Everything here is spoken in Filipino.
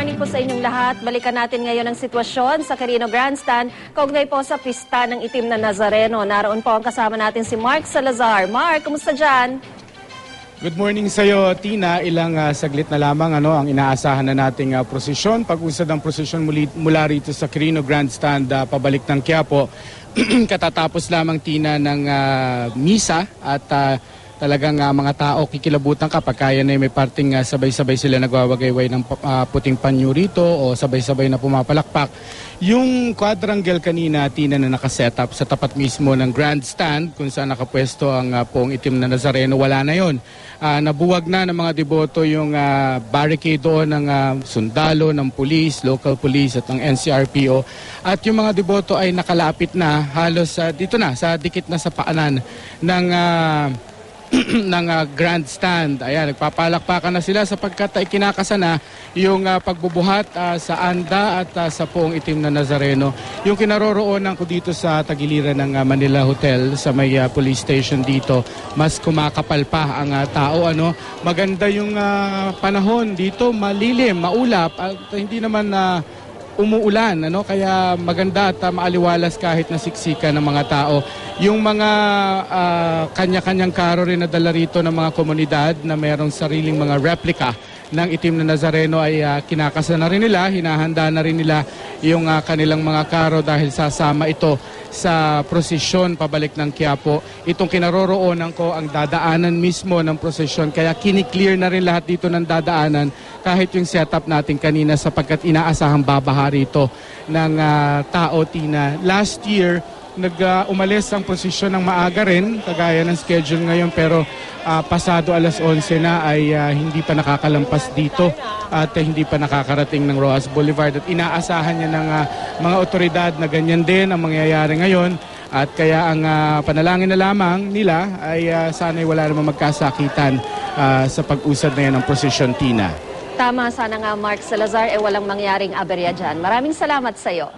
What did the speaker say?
morning po sa inyong lahat. Balikan natin ngayon ang sitwasyon sa Carino Grandstand kaugnay po sa pista ng itim na Nazareno. Naroon po ang kasama natin si Mark Salazar. Mark, kumusta dyan? Good morning sa iyo, Tina. Ilang ah, saglit na lamang ano ang inaasahan na nating ah, prosesyon. Pag-usad ang prosesyon muli, mula rito sa Quirino Grandstand ah, pabalik ng Quiapo. Katatapos lamang, Tina, ng ah, misa at ah, talagang ah, mga tao kikilabutan kapag kaya na may parting ah, sabay-sabay sila nagwawagayway ng ah, puting panyo rito o sabay-sabay na pumapalakpak. Yung quadrangle kanina, Tina, na nakasetup sa tapat mismo ng grandstand kung saan nakapwesto ang ah, pong itim na Nazareno, wala na yon. Ah, nabuwag na ng mga deboto yung ah, barricade doon ng ah, sundalo, ng police, local police at ng NCRPO. At yung mga deboto ay nakalapit na halos ah, dito na, sa dikit na sa paanan ng ah, ng ah, grandstand. Ayan, nagpapalakpakan na sila sapagkat ay kinakasana yung ah, pagbubuhat ah, sa Anda at ah, sa Poong Itim na Nazareno. Yung kinaroroonan ko dito sa tagiliran ng ah, Manila Hotel sa may ah, police station dito, mas kumakapal pa ang ah, tao. Ano? Maganda yung ah, panahon dito, malilim, maulap at hindi naman na umuulan ano? Kaya maganda at uh, maaliwalas kahit na siksika ng mga tao. Yung mga ah, kanya-kanyang karo rin na dala rito ng mga komunidad na merong sariling mga replika ng itim na Nazareno ay uh, kinakasa na rin nila, hinahanda na rin nila yung ah, kanilang mga karo dahil sasama ito sa prosesyon pabalik ng Quiapo. Itong kinaroroonan ko ang dadaanan mismo ng prosesyon kaya kiniklear na rin lahat dito ng dadaanan kahit yung setup natin kanina sapagkat inaasahang babaha rito ng ah, tao, Tina. Last year, nag-umalis ang prosesyon ng maaga rin, kagaya ng schedule ngayon, pero ah, pasado alas 11 na ay ah, hindi pa nakakalampas dito at ah, hindi pa nakakarating ng Rojas Boulevard. At inaasahan niya ng ah, mga otoridad na ganyan din ang mangyayari ngayon. At kaya ang ah, panalangin na lamang nila ay ah, sana'y wala namang magkasakitan ah, sa pag-usad na yan ng prosesyon, Tina. Tama sana nga Mark Salazar, eh walang mangyaring aberya dyan. Maraming salamat sa iyo.